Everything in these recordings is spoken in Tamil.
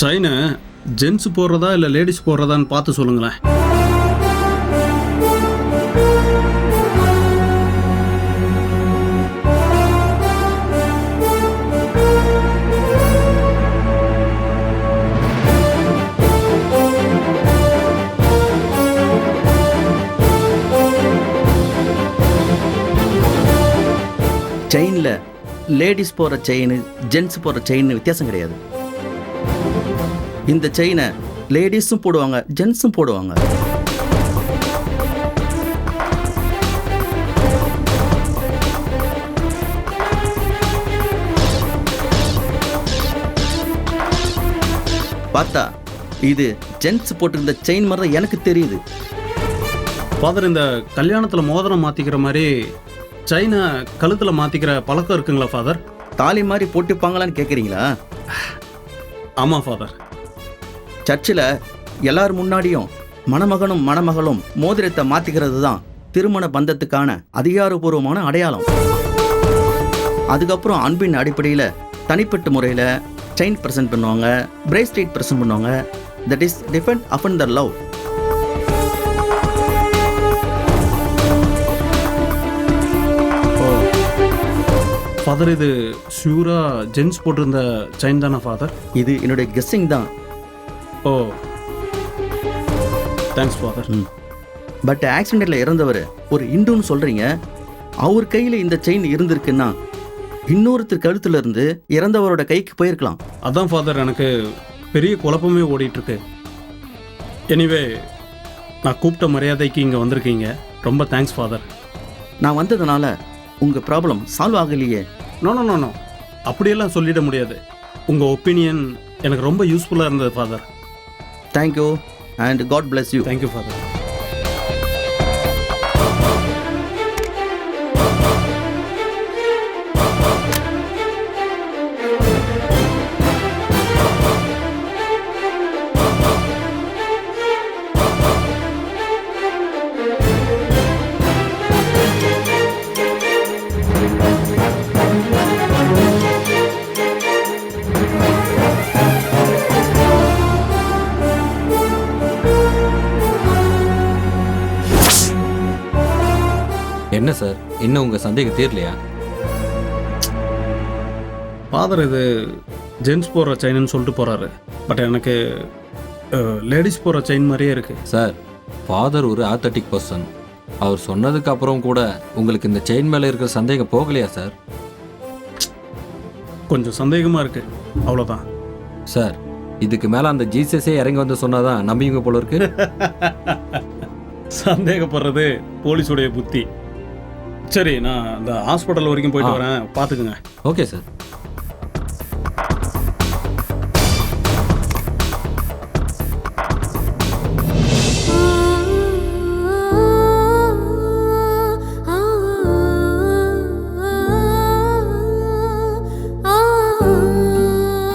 சைனு ஜென்ஸ் போடுறதா இல்லை லேடிஸ் போடுறதான்னு பார்த்து சொல்லுங்களேன். செயினில் லேடிஸ் போகிற செயின் ஜென்ஸ் போகிற செயின் வித்தியாசம் கிடையாது. இந்த செயினை லேடிஸும் போடுவாங்க ஜென்ஸும் போடுவாங்க. பார்த்தா இது ஜென்ஸ் போட்டிருந்த செயின் மாதிரி தான் எனக்கு தெரியுது. ஃபாதர் இந்த கல்யாணத்தில் மோதிரம் மாற்றிக்கிற மாதிரி செயினை கழுத்தில் மாற்றிக்கிற பழக்கம் இருக்குங்களா ஃபாதர் தாலி மாதிரி போட்டுப்பாங்களான்னு கேட்குறீங்களா ஆமாம் ஃபாதர் சர்ச்சில் எல்லார் முன்னாடியும் மணமகனும் மணமகளும் மோதிரத்தை மாத்திக்கிறது தான் திருமண பந்தத்துக்கான அதிகாரப்பூர்வமான அடையாளம். அதுக்கப்புறம் அன்பின் அடிப்படையில் தனிப்பட்ட முறையில் செயின் ப்ரெசென்ட் பண்ணுவாங்க பிரேஸ்லெட் ப்ரெசென்ட் பண்ணுவாங்க that is depend upon the love father இது ஷியூராக ஜென்ஸ் போட்டிருந்த செயின் தானே ஃபாதர் இது என்னுடைய கெஸ்ஸிங் தான். ஓ. தேங்க்ஸ் ஃபாதர் பட் ஆக்சிடெண்ட்டில் இறந்தவர் ஒரு இந்துன்னு சொல்கிறீங்க அவர் கையில் இந்த செயின் இருந்திருக்குன்னா இன்னொருத்தர் கழுத்துல இருந்து இறந்தவரோட கைக்கு போயிருக்கலாம். அதான் ஃபாதர் எனக்கு பெரிய குழப்பமே ஓடிட்டு இருக்கு எனிவே நான் கூப்பிட்ட மரியாதைக்கு இங்கே வந்திருக்கீங்க. ரொம்ப தேங்க்ஸ் ஃபாதர் நான் வந்ததுனால உங்கள் ப்ராப்ளம் சால்வ் ஆகலையே. நோ நோ நோ நோ அப்படியெல்லாம் சொல்லிட முடியாது. உங்கள் ஒப்பீனியன் எனக்கு ரொம்ப யூஸ்ஃபுல்லாக இருந்தது father thank you and God bless you thank you father இன்னும் உங்கள் சந்தேகம்? தீரலையா ஃபாதர் இது ஜென்ஸ் போடுற செயின்னு சொல்லிட்டு போகிறாரு பட் எனக்கு லேடிஸ் போடுற செயின் மாதிரியே இருக்குது சார் ஃபாதர் ஒரு ஆத்தட்டிக் பர்சன் அவர் சொன்னதுக்கு அப்புறம் கூட உங்களுக்கு இந்த செயின் மேலே இருக்கிற சந்தேகம் போகலையா சார் கொஞ்சம் சந்தேகமாக இருக்குது அவ்வளோதான் சார் இதுக்கு மேலே அந்த ஜீசஸே இறங்கி வந்து சொன்னாதான் நம்பிங்க போல இருக்கு. சந்தேகப்படுறது போலீஸுடைய புத்தி. சரி நான் இந்த ஹாஸ்பிட்டல் வரைக்கும் போயிட்டு. வரேன். பார்த்துக்குங்க. Okay sir.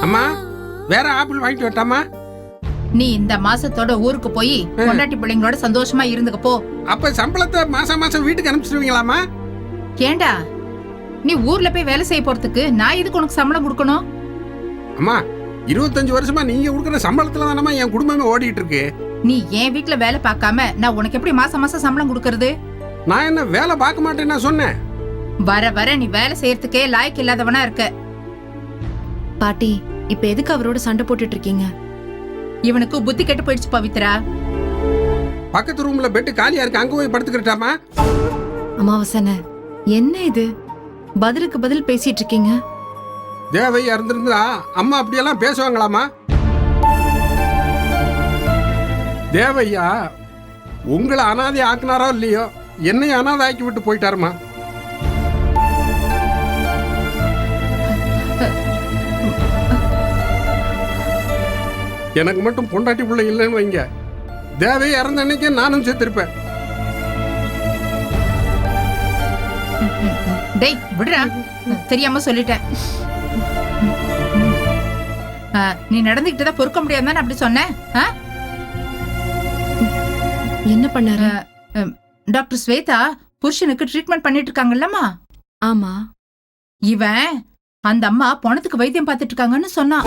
அம்மா வேற ஆப்பிள் வாங்கிட்டு வரட்டாமா நீ இந்த மாசத்தோட ஊருக்கு போய் பொண்டாட்டி பிள்ளைங்களோட சந்தோஷமா இருந்துக்க போ. அப்ப சம்பளத்தை மாசம் மாசம் வீட்டுக்கு அனுப்பிச்சிடுவீங்களாமா ஏண்டா? நீ ஊர்ல போய் வேலை செய்ய போறதுக்கு நான் எதுக்கு உனக்கு சம்பளம் கொடுக்கணும்? அம்மா இருபத்தஞ்சு வருஷமா நீங்க கொடுக்குற சம்பளத்துல தானம்மா என் குடும்பமே ஓடிட்டு இருக்கு நீ என் வீட்ல வேலை பார்க்காம நான் உனக்கு எப்படி மாசம் மாசம் சம்பளம் கொடுக்கறது? நான் என்ன வேலை பார்க்க மாட்டேன்னு நான் சொன்னேன். வர வர நீ வேலை செய்யறதுக்கே லாய்க்கு இல்லாதவனா இருக்க. பாட்டி இப்ப எதுக்கு அவரோட சண்டை போட்டுட்டு இருக்கீங்க இவனுக்கு புத்தி கெட்டு போயிடுச்சு பவித்ரா. பக்கத்து ரூம்ல பெட்டு காலியா இருக்கு அங்க போய் படுத்துக்கிட்டாமா அமாவாசனை என்ன இது? பதிலுக்கு பதில் பேசிட்டு இருக்கீங்க தேவை இருந்திருந்தா அம்மா அப்படியெல்லாம் பேசுவாங்களாமா தேவையா உங்களை அனாதை ஆக்குனாரோ இல்லையோ என்னையும் அனாதை ஆக்கி விட்டு போயிட்டாருமா எனக்கு மட்டும் பொண்டாட்டி பிள்ளை இல்லைன்னு வைங்க. தேவை இறந்த அன்னைக்கே நானும் சேர்த்திருப்பேன். டேய் விடுறா தெரியாம சொல்லிட்டேன். ஆ, நீ நடந்துகிட்டு தான் பொறுக்க முடியாதுன்னு அப்படி சொன்னேன் ஆ? என்ன பண்ணாரு? டாக்டர் ஸ்வேதா புருஷனுக்கு ட்ரீட்மெண்ட் பண்ணிட்டு இருக்காங்கல்லம்மா. ஆமா. இவன் அந்த அம்மா பணத்துக்கு வைத்தியம் பார்த்துட்டு இருக்காங்கன்னு சொன்னா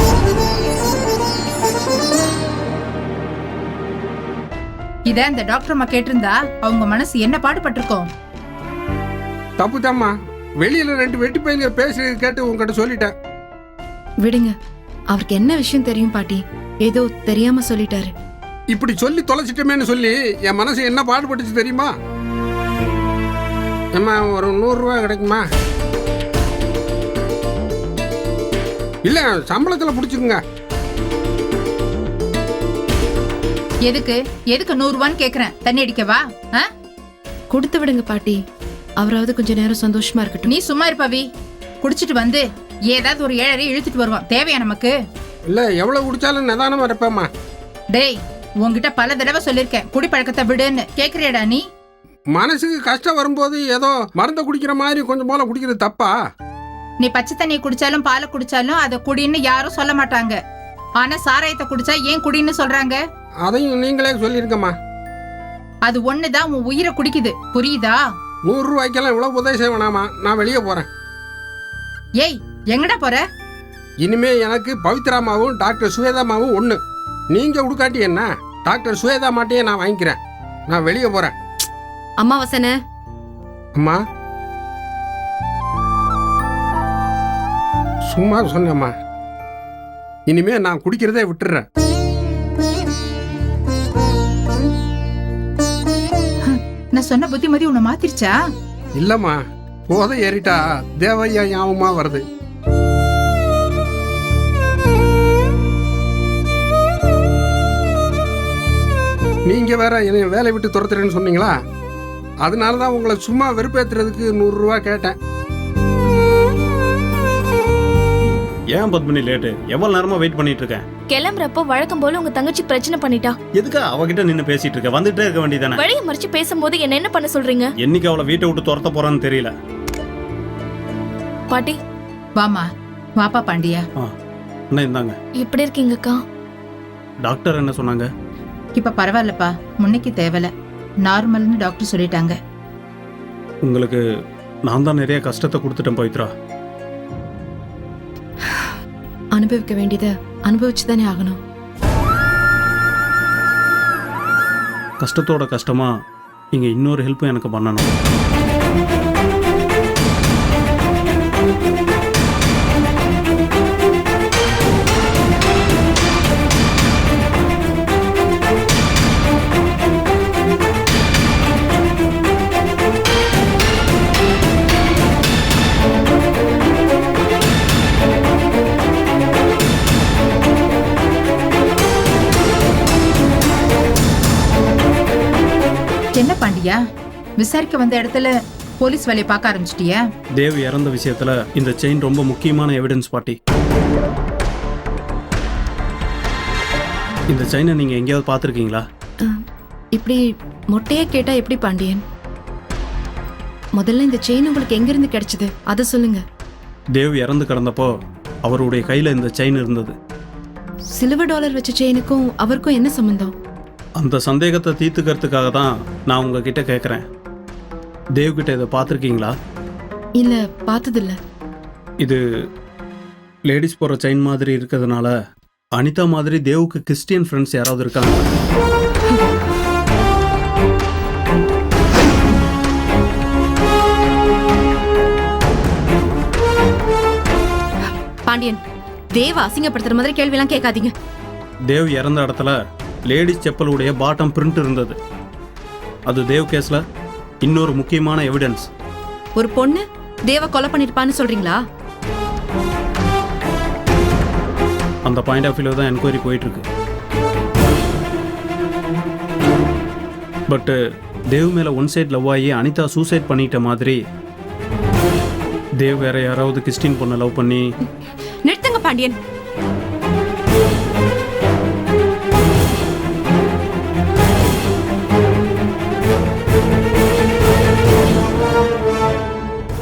இத அந்த டாக்டர் அம்மா கேட்டிருந்தா அவங்க மனசு என்ன பாடுபட்டிருக்கோம்? தப்பு தாம்மா வெளியில ரெண்டு வெட்டி பையங்க பேசுறது கேட்டு உங்ககிட்ட சொல்லிட்டேன். விடுங்க. அவருக்கு என்ன விஷயம் தெரியும் பாட்டி? ஏதோ தெரியாம சொல்லிட்டாரு. இப்படி சொல்லி தொலைச்சிட்டமேன்னு சொல்லி என் மனசு என்ன பாடுபட்டுச்சு தெரியுமா? அம்மா ஒரு நூறுரூவா கிடைக்குமா? இல்லை சம்பளத்தில் பிடிச்சிக்குங்க. எதுக்கு? எதுக்கு நூறு ரூபான்னு கேக்குறேன். தண்ணி அடிக்கவா? ஆ? கொடுத்து விடுங்க பாட்டி. அவராவது கொஞ்ச நேரம் சந்தோஷமா இருக்கட்டும். நீ சும்மா இருப்பாவி குடிச்சிட்டு வந்து ஏதாவது ஒரு ஏழரை இழுத்துட்டு வருவான். தேவையா நமக்கு? இல்லை எவ்வளோ குடிச்சாலும் நிதானமாக இருப்பேம்மா. டேய் உன்கிட்ட பல தடவை சொல்லிருக்கேன். குடிப்பழக்கத்தை விடுன்னு. கேக்குறியடா நீ? மனசுக்கு கஷ்டம் வரும்போது ஏதோ மருந்தை குடிக்கிற மாதிரி கொஞ்சம் போல குடிக்கிறது தப்பா? நீ பச்சை தண்ணியை குடிச்சாலும் பாலை குடிச்சாலும் அதை குடின்னு யாரும் சொல்ல மாட்டாங்க. ஆனா சாராயத்தை குடிச்சா ஏன் குடின்னு சொல்றாங்க? அதையும் நீங்களே சொல்லியிருக்கம்மா அது ஒண்ணுதான் உன் உயிரை குடிக்குது. புரியுதா? நூறு ரூபாய்க்கெல்லாம் இவ்வளோ உதவி செய்ய வேணாமா? நான் வெளியே போகிறேன் ஏய் எங்கடா போற? இனிமே எனக்கு பவித்ராமாவும் டாக்டர் சுவேதாமாவும் ஒன்று நீங்கள் உடுக்காட்டி என்ன? டாக்டர் சுவேதா மாட்டையே நான் வாங்கிக்கிறேன். நான் வெளியே போகிறேன் அம்மா வசன அம்மா. சும்மா சொன்னேம்மா. இனிமே நான் குடிக்கிறதே விட்டுறேன். நான் சொன்ன புத்திமதி உன்னை மாத்திருச்சா? இல்லம்மா போதை ஏறிட்டா தேவையா ஞாபகமா வருது. நீங்க வேற என்னை வேலை விட்டு துரத்துறேன்னு சொன்னீங்களா? அதனால தான் உங்களை சும்மா வெறுப்பேத்துறதுக்கு நூறுரூவா கேட்டேன். ஏன் பத்மினி லேட்டு எவ்வளவு நேரமா வெயிட் பண்ணிட்டு இருக்கேன்? கிளம்புறப்போ வழக்கம் போல உங்க தங்கச்சி பிரச்சனை பண்ணிட்டா. எதுக்கா அவகிட்ட நின்னு பேசிட்டு இருக்க? வந்துட்டே இருக்க வேண்டியதானே வழியை மறிச்சு பேசும்போது என்ன என்ன பண்ண சொல்றீங்க? என்னைக்கு அவளை வீட்டை விட்டு துரத்த போறான்னு தெரியல. பாட்டி. வாமா வாப்பா பாண்டியா. என்ன இந்தாங்க. எப்படி இருக்கீங்கக்கா? டாக்டர் என்ன சொன்னாங்க? இப்ப பரவாயில்லப்பா. முன்னைக்கு தேவல. நார்மல்னு டாக்டர் சொல்லிட்டாங்க. உங்களுக்கு நான் தான் நிறைய கஷ்டத்தை கொடுத்துட்டேன் பவித்ரா. அனுபவிக்க வேண்டியதை அனுபவிச்சு தானே ஆகணும். கஷ்டத்தோட கஷ்டமா நீங்க இன்னொரு ஹெல்ப்பும் எனக்கு பண்ணணும். விசாரிக்க வந்த இடத்துல போலீஸ் வேலையை பார்க்க ஆரம்பிச்சிட்டியா? தேவ் இறந்த விஷயத்துல இந்த செயின் ரொம்ப முக்கியமான எவிடன்ஸ் பாட்டி. இந்த செயினை நீங்க எங்கேயாவது பார்த்துருக்கீங்களா? இப்படி மொட்டையா கேட்டா எப்படி பாண்டியன்? முதல்ல இந்த செயின் உங்களுக்கு எங்கிருந்து கிடைச்சது? அதை சொல்லுங்க. தேவ் இறந்து கிடந்தப்போ அவருடைய கையில இந்த செயின் இருந்தது. சில்வர் டாலர் வச்ச செயினுக்கும் அவருக்கும் என்ன சம்பந்தம்? அந்த சந்தேகத்தை தீர்த்துக்கிறதுக்காக தான் நான் உங்ககிட்ட கேட்குறேன் தேவ் கிட்ட இதை பார்த்துருக்கீங்களா? இல்ல பார்த்ததில்ல. இது லேடிஸ் போகிற செயின் மாதிரி இருக்கிறதுனால அனிதா மாதிரி தேவுக்கு கிறிஸ்டியன் ஃப்ரெண்ட்ஸ் யாராவது இருக்காங்க பாண்டியன் தேவ அசிங்கப்படுத்துற மாதிரி கேள்வி எல்லாம் கேட்காதீங்க. தேவ் இறந்த இடத்துல லேடிஸ் செப்பலுடைய பாட்டம் பிரிண்ட் இருந்தது. அது தேவ் கேஸில் இன்னொரு முக்கியமான எவிடன்ஸ் ஒரு பொண்ணு தேவ கொலை பண்ணிருப்பான்னு சொல்றீங்களா? அந்த பாயிண்ட் ஆஃப் வியூ தான் என்கொயரி போயிட்டுருக்கு. பட்டு தேவ் மேலே ஒன் சைட் லவ் ஆகி அனிதா சூசைட் பண்ணிட்ட மாதிரி தேவ் வேற யாராவது கிறிஸ்டின் பொண்ணை லவ் பண்ணி நிறுத்துங்க பாண்டியன்.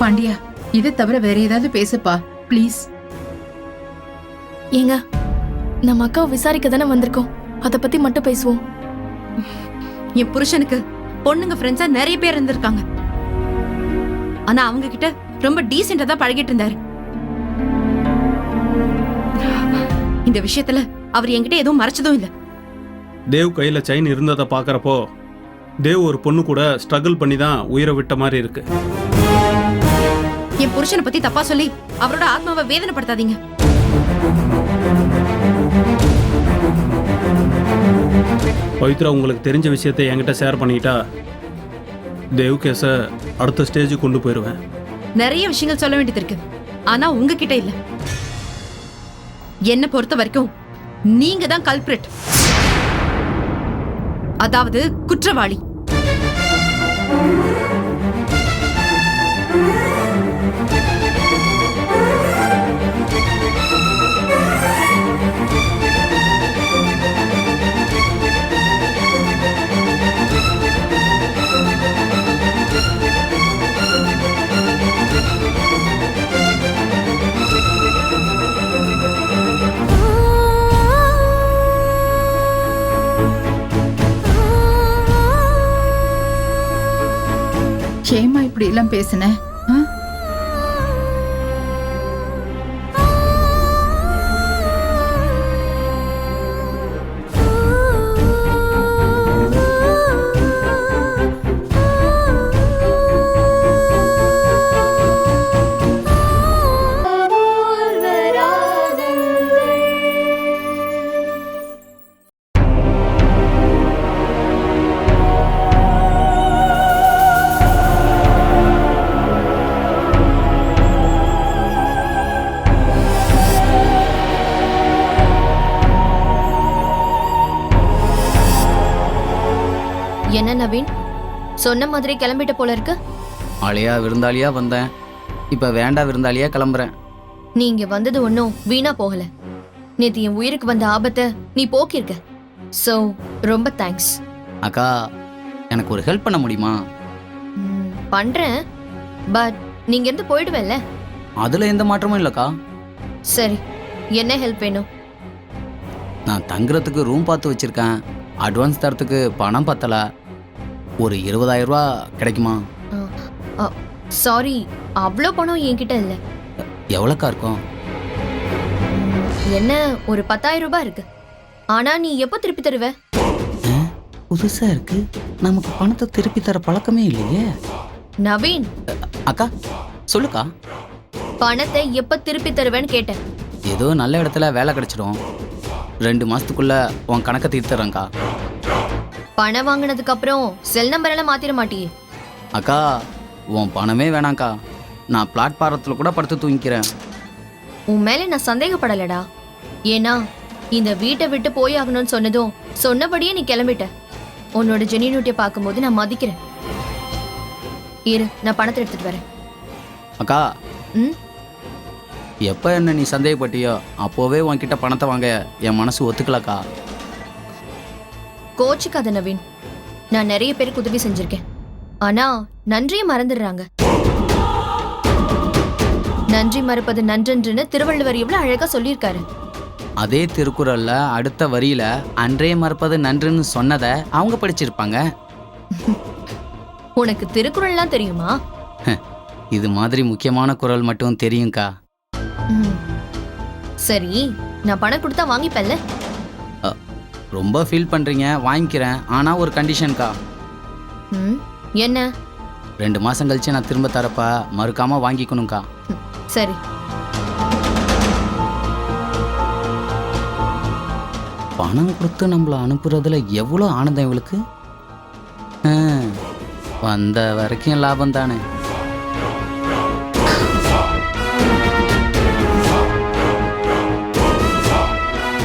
பாண்டியா இதை தவிர வேற ஏதாவது பேசுப்பா ப்ளீஸ் ஏங்க நம்ம அக்காவை விசாரிக்க தானே வந்திருக்கோம். அதை பத்தி மட்டும் பேசுவோம். என் புருஷனுக்கு பொண்ணுங்க ஃப்ரெண்ட்ஸா நிறைய பேர் இருந்திருக்காங்க. ஆனா அவங்க கிட்ட ரொம்ப டீசெண்டா தான் பழகிட்டு இருந்தாரு. இந்த விஷயத்துல அவர் என்கிட்ட எதுவும் மறைச்சதும் இல்ல. தேவ் கையில் செயின் இருந்ததை பார்க்குறப்போ தேவ் ஒரு பொண்ணு கூட ஸ்ட்ரகிள் பண்ணி தான் உயிரை விட்ட மாதிரி இருக்கு. என் புருஷனை பத்தி தப்பா சொல்லி அவரோட ஆத்மாவை வேதனைப்படுத்தாதீங்க. பவித்ரா உங்களுக்கு தெரிஞ்ச விஷயத்தை என்கிட்ட ஷேர் பண்ணிக்கிட்டா தேவ் கேஸை அடுத்த ஸ்டேஜுக்கு கொண்டு போயிடுவேன் நிறைய விஷயங்கள் சொல்ல வேண்டியது இருக்கு. ஆனா உங்ககிட்ட இல்ல. என்ன பொறுத்த வரைக்கும் நீங்க தான் கல்பிரட் அதாவது குற்றவாளி. எல்லாம் பேசுனேன். என்ன நவீன். சொன்ன மாதிரி கிளம்பிட்ட போல இருக்கு. அழையா விருந்தாளியா வந்தேன். இப்போ வேண்டா விருந்தாளியா கிளம்புறேன். நீ இங்க வந்தது ஒன்றும் வீணா போகல. நேத்து என் உயிருக்கு வந்த ஆபத்தை நீ போக்கியிருக்க. சோ ரொம்ப தேங்க்ஸ் அக்கா எனக்கு ஒரு ஹெல்ப் பண்ண முடியுமா? பண்றேன். பட் நீங்க இருந்து போயிடுவேல்ல அதில் எந்த மாற்றமும் இல்லைக்கா. சரி என்ன ஹெல்ப் வேணும்? நான் தங்குறதுக்கு ரூம் பார்த்து வச்சிருக்கேன். அட்வான்ஸ் தரத்துக்கு பணம் பத்தல. ஒரு இருபதாயிரம் ரூபா கிடைக்குமா சாரி அவ்வளோ பணம் என்கிட்ட இல்லை. எவ்வளோக்கா இருக்கும்? என்ன ஒரு பத்தாயிரம் ரூபாய் இருக்கு. ஆனா நீ எப்போ திருப்பி தருவ? புதுசாக இருக்கு. நமக்கு பணத்தை திருப்பி தர பழக்கமே இல்லையே. நவீன். அக்கா சொல்லுக்கா. பணத்தை எப்ப திருப்பி தருவேன்னு கேட்டேன். ஏதோ நல்ல இடத்துல வேலை கிடைச்சிடும். ரெண்டு மாசத்துக்குள்ள உன் கணக்கை தீர்த்துறேன்க்கா. பணம் வாங்கினதுக்கு அப்புறம் செல் நம்பர் எல்லாம் மாத்திர மாட்டியே அக்கா உன் பணமே வேணாம்க்கா. நான் பிளாட்பாரத்தில் கூட படுத்து தூங்கிக்கிறேன். உன் மேல நான் சந்தேகப்படலடா. ஏன்னா இந்த வீட்டை விட்டு போய் ஆகணும்னு சொன்னதும் சொன்னபடியே நீ கிளம்பிட்ட. உன்னோட ஜெனியூட்டியை பார்க்கும்போது நான் மதிக்கிறேன். இரு நான் பணத்தை எடுத்துட்டு வரேன். அக்கா ம்? எப்போ என்ன நீ சந்தேகப்பட்டியோ அப்போவே உன்கிட்ட பணத்தை வாங்க என் மனசு ஒத்துக்கலக்கா. கோச்சுக்காத நவீன். நான் நிறைய பேருக்கு உதவி செஞ்சிருக்கேன். ஆனா நன்றியை மறந்துடுறாங்க. நன்றி மறுப்பது நன்றென்றுன்னு திருவள்ளுவர் எவ்வளவு அழகா சொல்லியிருக்காரு. அதே திருக்குறள்ல அடுத்த வரியில அன்றே மறப்பது நன்றுன்னு சொன்னதை அவங்க படிச்சிருப்பாங்க. உனக்கு திருக்குறள்லாம் தெரியுமா? இது மாதிரி முக்கியமான குறள் மட்டும் தெரியும்க்கா. சரி நான் பணம் கொடுத்தா வாங்கிப்பல்ல? ரொம்ப ஃபீல் பண்றீங்க வாங்கிக்கிறேன். ஆனா ஒரு கண்டிஷன்க்கா ம் என்ன? ரெண்டு மாசம் கழிச்சு நான் திரும்ப தரப்ப? மறுக்காம வாங்கிக்கணும்க்கா. சரி. பணம் கொடுத்து நம்மள அனுப்புறதுல எவ்வளோ ஆனந்தம் இவளுக்கு? வந்த வரைக்கும் லாபம் தானே.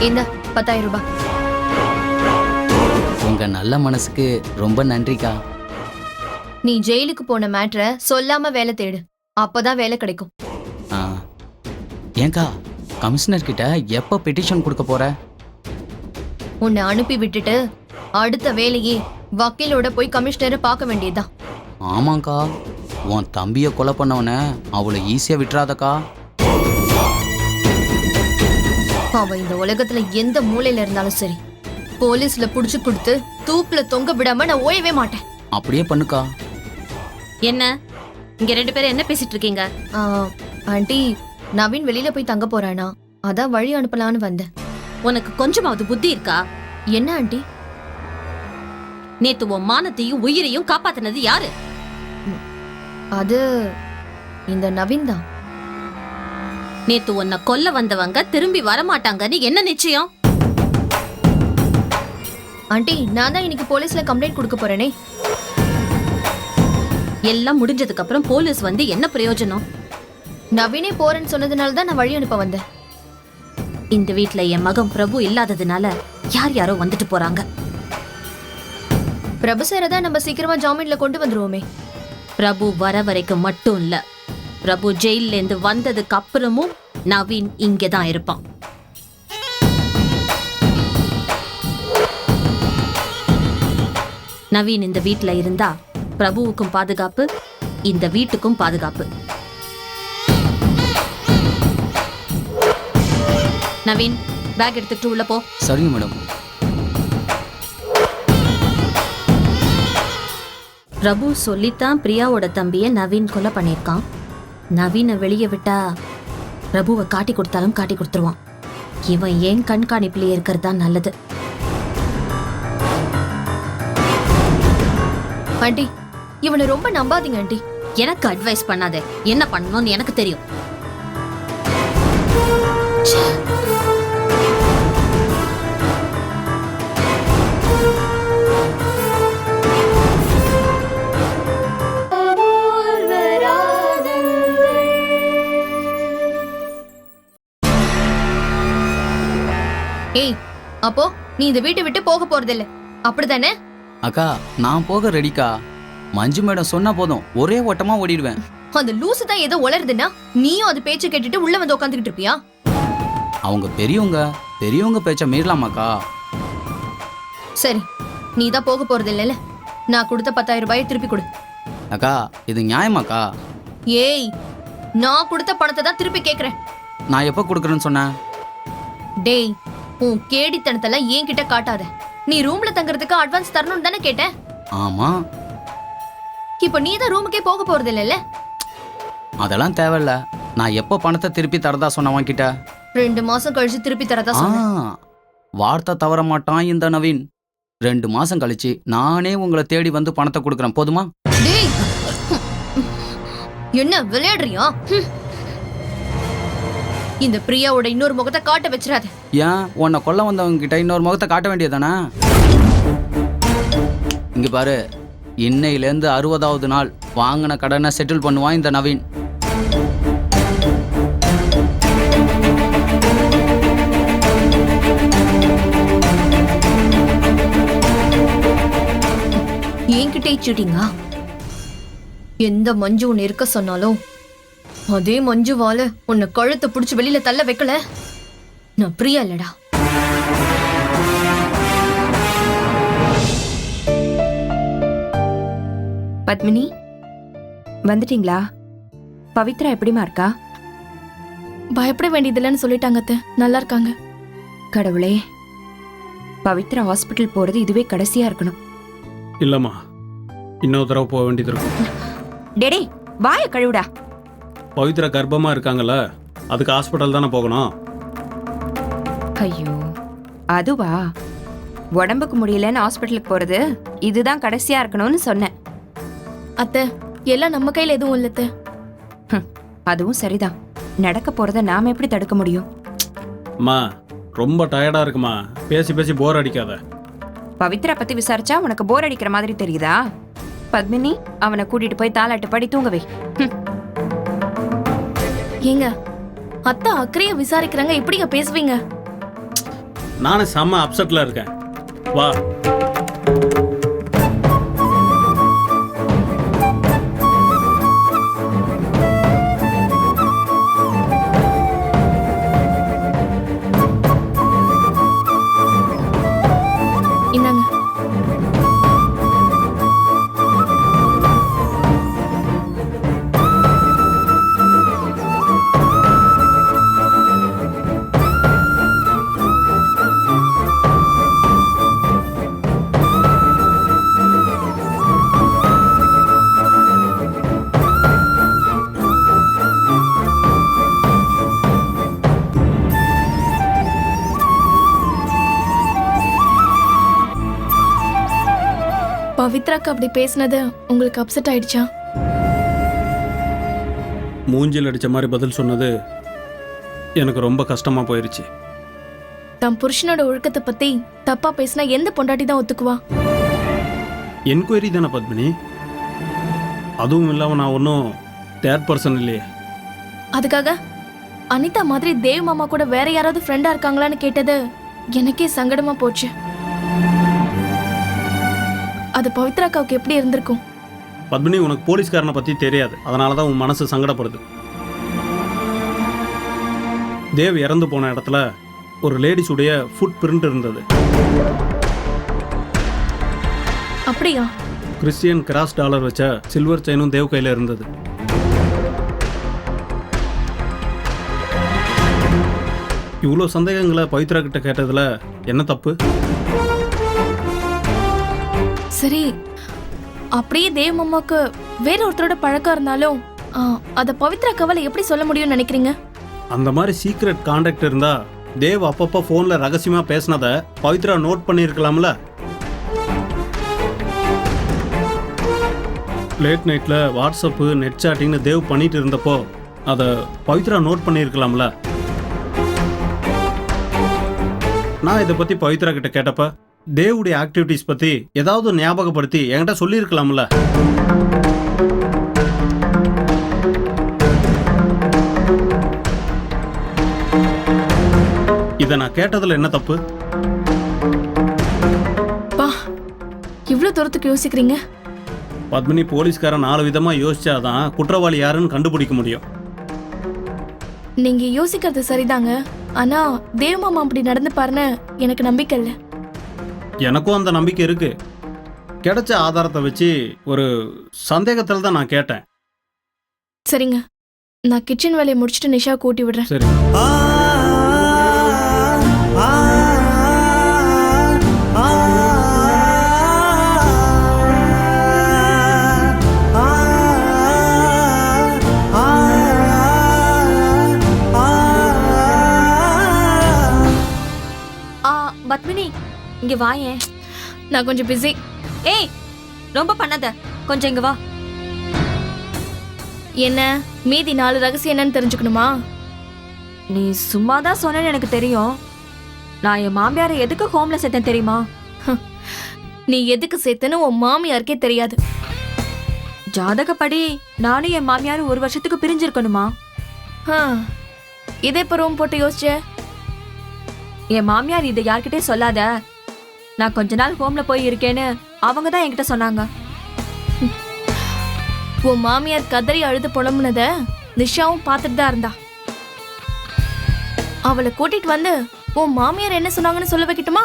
இந்த பத்தாயிரம் ரூபாய். உங்க நல்ல மனசுக்கு ரொம்ப நன்றிக்கா. நீ ஜெயிலுக்கு போன மேட்ரை சொல்லாம வேலை தேடு. அப்பதான் வேலை கிடைக்கும். ஆ. ஏன்க்கா கமிஷனர் கிட்ட எப்போ பெட்டிஷன் கொடுக்க போற? உன்னை அனுப்பி விட்டுட்டு அடுத்த வேலையே வக்கீலோட போய் கமிஷனரை பார்க்க வேண்டியதுதான். ஆமாங்க்கா உன் தம்பியை கொலை பண்ணவன அவ்வளோ ஈஸியாக விட்டுறாதக்கா. அவ இந்த உலகத்துல எந்த மூலையில இருந்தாலும் சரி போலீஸ்ல புடிச்சு கொடுத்து தூக்குல தொங்க விடாம நான் ஓயவே மாட்டேன். அப்படியே பண்ணுக்கா. என்ன? இங்க ரெண்டு பேரும் என்ன பேசிட்டு இருக்கீங்க? ஆண்டி நவீன் வெளியில போய் தங்க போறானா? அதான் வழி அனுப்பலான்னு வந்தேன். உனக்கு கொஞ்சமாவது புத்தி இருக்கா? என்ன ஆண்டி? நேத்து உன் மானத்தையும் உயிரையும் காப்பாத்தினது யாரு? அது இந்த நவீன் தான். நேத்து உன்னை கொல்ல வந்தவங்க திரும்பி வரமாட்டாங்கன்னு என்ன நிச்சயம்? ஆண்டி நான் தான் இன்னைக்கு போலீஸ்ல கம்ப்ளைண்ட் கொடுக்க போறேனே. எல்லாம் முடிஞ்சதுக்கு அப்புறம் போலீஸ் வந்து என்ன பிரயோஜனம்? நவீனே போறேன்னு சொன்னதுனால தான் நான் வழி அனுப்ப வந்தேன். இந்த வீட்ல என் மகன் பிரபு இல்லாததுனால யார் யாரோ வந்துட்டு போறாங்க? பிரபு சாரை தான் நம்ம சீக்கிரமா ஜாமீன்ல கொண்டு வந்துருவோமே. பிரபு வர வரைக்கும் மட்டும் இல்ல. பிரபு ஜெயில்ல இருந்து வந்ததுக்கு அப்புறமும் நவீன் இங்க தான் இருப்பான். நவீன் இந்த வீட்ல இருந்தா பிரபுவுக்கும் பாதுகாப்பு இந்த வீட்டுக்கும் பாதுகாப்பு. நவீன் பேக் எடுத்துட்டு உள்ள போ. சரிங்க மேடம். பிரபு சொல்லித்தான் பிரியாவோட தம்பிய நவீன் கொலை பண்ணியிருக்கான். நவீனை வெளியே விட்டா பிரபுவை காட்டி கொடுத்தாலும் காட்டி கொடுத்துருவான். இவன் ஏன் கண்காணிப்பிலேயே இருக்கிறது தான் நல்லது. ஆண்டி இவனை ரொம்ப நம்பாதீங்க ஆண்டி. எனக்கு அட்வைஸ் பண்ணாத. என்ன பண்ணணும்னு எனக்கு தெரியும். ஏய் அப்போ நீ இந்த வீட்டை விட்டு போக போறதில்ல. அப்படிதானே அக்கா நான் போக ரெடிக்கா மஞ்சு மேடம் சொன்னா போதும் ஒரே ஓட்டமா ஓடிடுவேன். அந்த லூசு தான் ஏதோ உளருதுன்னா நீயும் அது பேச்சை கேட்டுட்டு உள்ள வந்து உட்காந்துக்கிட்டு இருப்பியா? அவங்க பெரியவங்க பெரியவங்க பேச்ச மீறலாமாக்கா? சரி நீ தான் போக போறது இல்லைல்ல? நான் கொடுத்த பத்தாயிரம் ரூபாயை திருப்பி கொடு. அக்கா இது நியாயமாக்கா? ஏய் நான் கொடுத்த பணத்தை தான் திருப்பி கேக்குறேன். நான் எப்போ கொடுக்குறேன்னு சொன்னேன் டேய் உன் கேடித்தனத்தெல்லாம் என்கிட்ட காட்டாத. நீ ரூம்ல தங்குறதுக்கு அட்வான்ஸ் தரணும்னு தானே கேட்டேன். ஆமா. இப்போ நீ தான் ரூமுக்கே போக போறது இல்லைல்ல அதெல்லாம் தேவையில்ல. நான் எப்போ பணத்தை திருப்பி தரதா சொன்னவன் கிட்ட ரெண்டு மாசம் கழிச்சு திருப்பி தரதா ஆ, சொன்னேன். வார்த்தை தவற மாட்டான் இந்த நவீன். ரெண்டு மாசம் கழிச்சு நானே உங்களை தேடி வந்து பணத்தை கொடுக்குறேன். போதுமா? டேய். என்ன விளையாடுறியா? ஹம். இந்த பிரியாவோட இன்னொரு முகத்தை காட்ட வச்சிடாத. ஏன்? உன்னை கொல்ல வந்தவங்க கிட்ட இன்னொரு முகத்தை காட்ட வேண்டியதானே இங்க பாரு இன்னையிலேருந்து அறுபதாவது நாள். வாங்கின கடனை செட்டில் பண்ணுவான் இந்த நவீன். என்கிட்டே சீட்டிங்கா எந்த மஞ்சு உன்னை இருக்க சொன்னாலும் அதே மஞ்சுவால உன்னை கழுத்தை பிடிச்சி வெளியில தள்ள வைக்கல. நான் பிரியா இல்லடா. பத்மினி வந்துட்டீங்களா? பவித்ரா எப்படிமா இருக்கா? பயப்பட வேண்டியதில்லைன்னு சொல்லிட்டாங்க அத்தை. நல்லா இருக்காங்க. கடவுளே பவித்ரா ஹாஸ்பிட்டல் போறது இதுவே கடைசியா இருக்கணும். இல்லைம்மா இன்னொரு தடவை போக வேண்டியது இருக்கும். டேடே வாய கழுவுடா. பவித்ரா கர்ப்பமாக இருக்காங்கல்ல அதுக்கு ஹாஸ்பிட்டல் தானே போகணும்? ஐயோ அதுவா? உடம்புக்கு முடியலன்னு ஹாஸ்பிட்டலுக்கு போறது இதுதான் கடைசியா இருக்கணும்னு சொன்னேன். அத்தை எல்லாம் நம்ம கையில எதுவும் இல்ல அத்தை. அதுவும் சரிதான். நடக்க போறத நாம எப்படி தடுக்க முடியும்? அம்மா ரொம்ப டயர்டாக இருக்குமா? பேசி பேசி போர் அடிக்காத. பவித்ரா பத்தி விசாரிச்சா உனக்கு போர் அடிக்கிற மாதிரி தெரியுதா? பத்மினி அவனை கூட்டிட்டு போய் தாலாட்டு படி தூங்க வை. ஹம். ஏங்க அத்தா அக்கறையை விசாரிக்கிறாங்க எப்படிங்க பேசுவீங்க? நானும் செம்ம அப்செட்ல இருக்கேன். வா. பவித்ராக்கு அப்படி பேசுனது உங்களுக்கு அப்செட் ஆயிடுச்சா? மூஞ்சில் அடித்த மாதிரி பதில் சொன்னது எனக்கு ரொம்ப கஷ்டமாக போயிருச்சு. தம் புருஷனோட ஒழுக்கத்தை பத்தி தப்பா பேசினா எந்த பொண்டாட்டி தான் ஒத்துக்குவா? என்கொயரி தானே பத்மினி? அதுவும் இல்லாமல் நான் ஒன்றும் தேர்ட் பர்சன் இல்லையே. அதுக்காக அனிதா மாதிரி தேவ் மாமா கூட வேற யாராவது ஃப்ரெண்டா இருக்காங்களான்னு கேட்டது எனக்கே சங்கடமா போச்சு. அது பவித்ராக்காவுக்கு எப்படி இருந்திருக்கும்? பத்மினி உனக்கு போலீஸ்காரனை பற்றி தெரியாது. அதனால தான் உன் மனசு சங்கடப்படுது. தேவ் இறந்து போன இடத்துல ஒரு லேடிஸுடைய ஃபுட் பிரிண்ட் இருந்தது. அப்படியா? கிறிஸ்டியன் கிராஸ் டாலர் வச்ச சில்வர் செயினும் தேவ் கையில் இருந்தது. இவ்வளோ சந்தேகங்களை பவித்ரா கிட்ட கேட்டதுல என்ன தப்பு? சரி அப்படியே தேவ் மாமாக்கு வேற ஒருத்தரோட பழக்கம் இருந்தாலும் அதை அத பவித்ரா கவலை எப்படி சொல்ல முடியும்னு நினைக்கிறீங்க? அந்த மாதிரி சீக்ரெட் கான்டாக்ட் இருந்தா தேவ் அப்பப்போ ஃபோனில் ரகசியமாக பேசினதை பவித்ரா நோட் பண்ணியிருக்கலாம்ல? லேட் நைட்டில் வாட்ஸ்அப்பு நெட் சாட்டிங்னு தேவ் பண்ணிட்டு இருந்தப்போ அதை பவித்ரா நோட் பண்ணியிருக்கலாம்ல? நான் இதை பற்றி பவித்ரா கிட்ட கேட்டப்ப தேவுடைய ஆக்டிவிட்டீஸ் பற்றி ஏதாவது ஞாபகப்படுத்தி என்கிட்ட சொல்லியிருக்கலாம்ல. இதை நான் கேட்டதில் என்ன தப்பு? பா இவ்ளோ தூரத்துக்கு யோசிக்கிறீங்க? பத்மினி போலீஸ்காரன் நாலு விதமாக யோசிச்சாதான் குற்றவாளி யாருன்னு கண்டுபிடிக்க முடியும். நீங்க யோசிக்கிறது சரிதாங்க. ஆனா தேவ் மாமா அப்படி நடந்துப்பாருன்னு எனக்கு நம்பிக்கை இல்லை. எனக்கும் அந்த நம்பிக்கை இருக்கு. கிடைச்ச ஆதாரத்தை வச்சு ஒரு சந்தேகத்தில் தான் நான் கேட்டேன். சரிங்க. நான் கிச்சன் வேலையை முடிச்சுட்டு நிஷா கூட்டி விடுறேன். சரி இங்க வாயேன் நான் கொஞ்சம் பிஸி ஏய் ரொம்ப பண்ணாத. கொஞ்சம் இங்க வா. என்ன? மீதி நாலு ரகசியம் என்னன்னு தெரிஞ்சுக்கணுமா? நீ சும்மா தான் சொன்னேன்னு எனக்கு தெரியும். நான் என் மாமியாரை எதுக்கு ஹோம்ல சேர்த்தேன் தெரியுமா? நீ எதுக்கு சேர்த்தன்னு உன் மாமியாருக்கே தெரியாது. ஜாதகப்படி நானும் என் மாமியாரும் ஒரு வருஷத்துக்கு பிரிஞ்சிருக்கணுமா? இதே இப்போ ரூம் போட்டு யோசிச்ச? என் மாமியார் இதை யார்கிட்டயும் சொல்லாத. நான் கொஞ்ச நாள் ஹோம்ல போய் இருக்கேன்னு அவங்க தான் என்கிட்ட சொன்னாங்க. உன் மாமியார் கதறி அழுது புலம்புனத நிஷாவும் பார்த்துட்டு தான் இருந்தா. அவளை கூட்டிட்டு வந்து உன் மாமியார் என்ன சொன்னாங்கன்னு சொல்ல வைக்கட்டுமா?